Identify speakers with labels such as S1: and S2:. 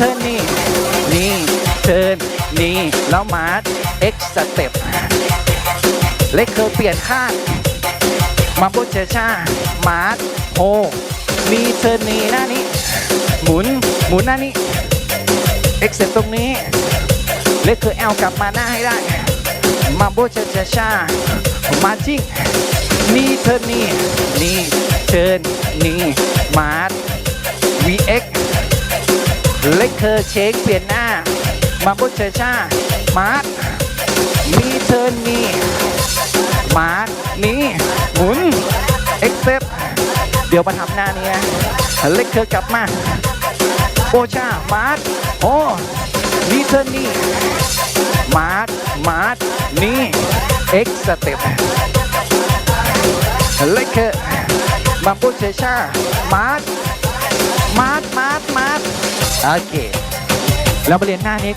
S1: เทิร์นนี่นี่เทิร์นนี่แล้วมาร์ท X สเต็ปเล็กเคอเปลี่ยนข้างมาโบเชชามาร์ทโฮมีเทิร์นนี่หน้านี้ หมุนหมุนหน้านี้ X สเต็ปตรงนี้ เล็กเคอแอลกลับมาหน้าให้ได้ มาโบเชชาชามาจิ้งนี่เทิร์นนี่นี่เทิร์นนี่มาร์ เล็กเคอร์เช็คเปลี่ยนหน้า มาบุชเชชามาร์ทมีเทิร์นมีมาร์ทนี่หมุนเอ็กเซปเดี๋ยวมาทำหน้านี้นะเล็กเคอร์กลับมา โอชา มาร์ทโอ้มีเทิร์นนี่มาร์ทมาร์ทนี่เอ็กสเต็ปเล็กเคอร์มาบุชเชามามาร์ทมาร์ทมาร์ท โอเค เรามาเรียนหน้านี้ก่อน